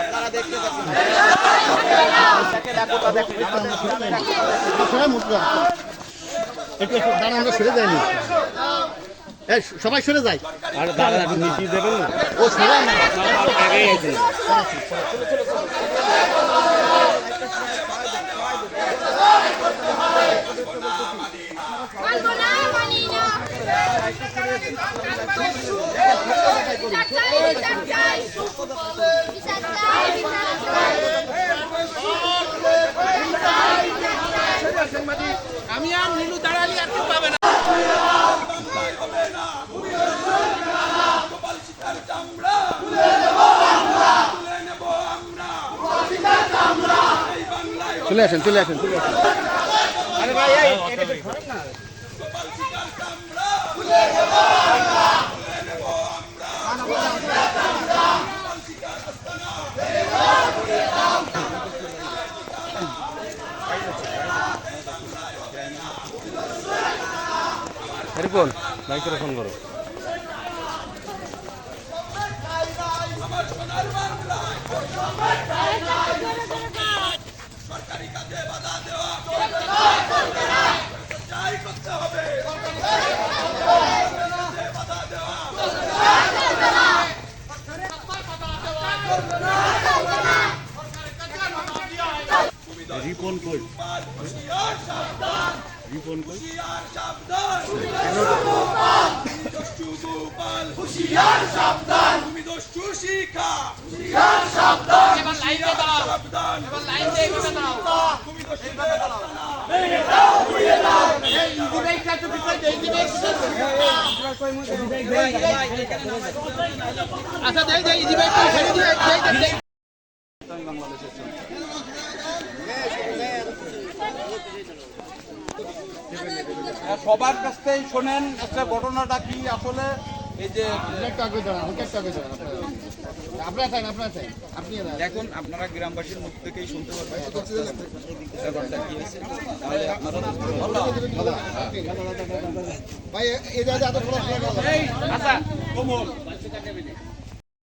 আপনারা দেখতে একটু একটু দাঁড়া আমরা সরে যাইনি। সবাই সরে যায়। আর দাদা দেবেন না? ও সবাই আমি আর নীলু দাঁড়ালি আর কেউ পাবে না। চলে আসেন চলে আসেন চলে আসেন। আরে ভাই এটা ধরেন না। রিপন মাইক্রোফোন ফোন করো রিপন কই? রিপন কই? আচ্ছা দেই দেই ইজি ভাই একটু ছেড়ে দিয়ে দেই দেই। দেই সবার কাছ থেকেই শোনেন একটা ঘটনাটা কি আসলে? এই যে আপনারা চান আপনারা চান আপনি না দেখুন আপনারা গ্রামবাসীর মুখ থেকেই শুনতে পারবেন। ব্যাপারটা কি হয়েছে? তাহলে আপনারা ভাই এই আচ্ছা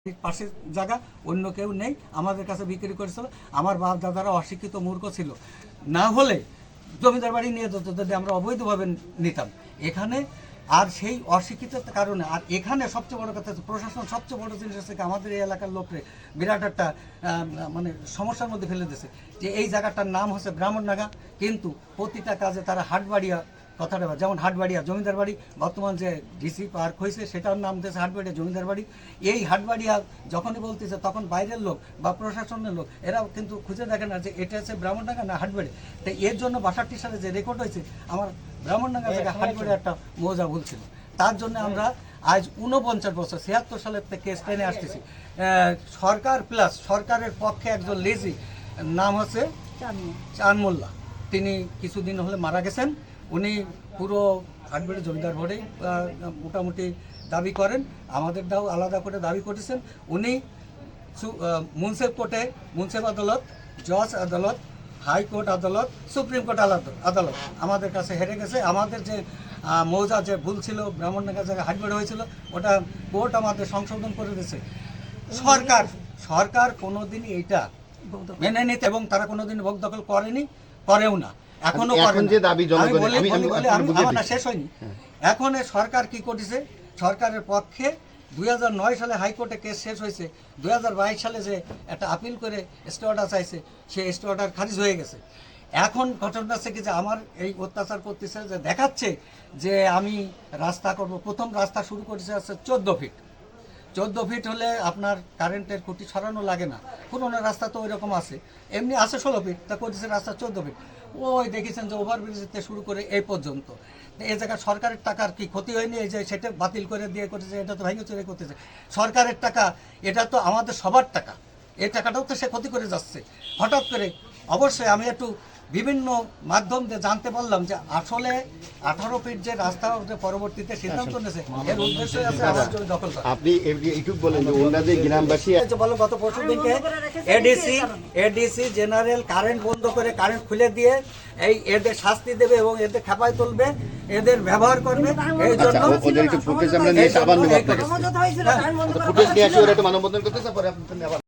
পাশের জায়গা, অন্য কেউ নেই, আমাদের কাছে বিক্রি করেছিল আমার বাপ দাদারা অশিক্ষিত মূর্খ ছিল। না হলে জমিদার বাড়ি নিয়ে যেত, যদি আমরা অবৈধভাবে নিতাম। এখানে আর সেই অশিক্ষিত কারণে, আর এখানে সবচেয়ে বড় কথা প্রশাসন সবচেয়ে বড় জিনিস হচ্ছে আমাদের এই এলাকার লোকরে বিরাট একটা মানে সমস্যার মধ্যে ফেলে দিয়েছে। যে এই জায়গাটার নাম হচ্ছে ব্রাহ্মণনাগা, কিন্তু প্রতিটা কাজে তারা হাটবাড়িয়া কথাটা। যেমন হাটবাড়িয়া জমিদার বাড়ি বর্তমান যে ডিসি পার্ক হয়েছে সেটার নাম দিয়েছে হাটবাড়িয়া জমিদার বাড়ি। এই হাটবাড়িয়া যখনই বলতেছে তখন বাইরের লোক বা প্রশাসনের লোক এরা কিন্তু খুঁজে দেখে না যে এটা হচ্ছে ব্রাহ্মণডাঙ্গা না হাটবাড়ি। তাই এর জন্য বাষট্টি সালে যে রেকর্ড হয়েছে আমার ব্রাহ্মণডাঙ্গা জায়গায় হাটবাড়ি একটা মজা ভুল ছিল। তার জন্য আমরা আজ উনপঞ্চাশ বছর ছিয়াত্তর সালের থেকে টেনে আসতেছি। সরকার প্লাস সরকারের পক্ষে একজন লেজি নাম হচ্ছে চান মোল্লা তিনি কিছুদিন হলে মারা গেছেন। উনি পুরো হাটবেড়ে জমিদার ভোটে মোটামুটি দাবি করেন। আমাদের দাও আলাদা করে দাবি করেছেন। উনি আহ, কোর্টে মুন্সিপ আদালত জজ আদালত হাইকোর্ট আদালত সুপ্রিম কোর্ট আদালত আদালত আমাদের কাছে হেরে গেছে। আমাদের যে মৌজা যে ভুল ছিল ব্রাহ্মণনগর জায়গায় হাটবেড়ে হয়েছিল ওটা কোর্ট আমাদের সংশোধন করে দিয়েছে। সরকার সরকার কোনোদিন এইটা মেনে নিতে এবং তারা কোনোদিন ভোগ দখল করেনি করেও না। এখনও এখন যে দাবি জনগণের- শেষ হয়নি। এখন সরকার কি করেছে সরকারের পক্ষে দুই হাজার নয় সালে হাইকোর্টে কেস শেষ হয়েছে। দুই সালে যে একটা আপিল করে স্টে অর্ডার চাইছে সেই স্টে অর্ডার খারিজ হয়ে গেছে। এখন ঘটনা হচ্ছে কি যে আমার এই অত্যাচার করতেছে যে দেখাচ্ছে যে আমি রাস্তা করব। প্রথম রাস্তা শুরু করেছে হচ্ছে চোদ্দ ফিট। চোদ্দ ফিট হলে আপনার কারেন্টের খুঁটি সরানো লাগে না। পুরোনো রাস্তা তো ওই রকম আছে। এমনি আছে ষোলো ফিট তা করতেছে রাস্তা চোদ্দ ফিট। ওই দেখেছেন যে ওভারব্রিজ থেকে শুরু করে এই পর্যন্ত। এই জায়গায় সরকারের টাকার কি ক্ষতি হয়নি? এই যে সেটা বাতিল করে দিয়ে করেছে, এটা তো ভেঙে চুরে করতেছে। সরকারের টাকা, এটা তো আমাদের সবার টাকা। এই টাকাটাও তো সে ক্ষতি করে যাচ্ছে। হঠাৎ করে, অবশ্যই আমি একটু বিভিন্ন মাধ্যম দিয়ে জানতে পারলাম যে আসলে আঠারো ফিট যে রাস্তা যে পরবর্তীতে সিদ্ধান্ত নিয়েছে। এর উদ্দেশ্য আছে আমার জমি দখল করা আপনি এইটুক বলেন যে ওনাদের গ্রামবাসী হয়েছে বলো গত পরশু দিনকে এডিসি এডিসি জেনারেল কারেন্ট বন্ধ করে কারেন্ট খুলে দিয়ে এই এদের শাস্তি দেবে এবং এদের খেপায় তুলবে এদের ব্যবহার করবে এই আচ্ছা জন্য ওদের একটু ফুটেজ আমরা নিয়ে আবার নেব আপনাকে। ফুটেজ নিয়ে আসি ওরা একটু মানববন্ধন করতেছে পরে আপনি আবার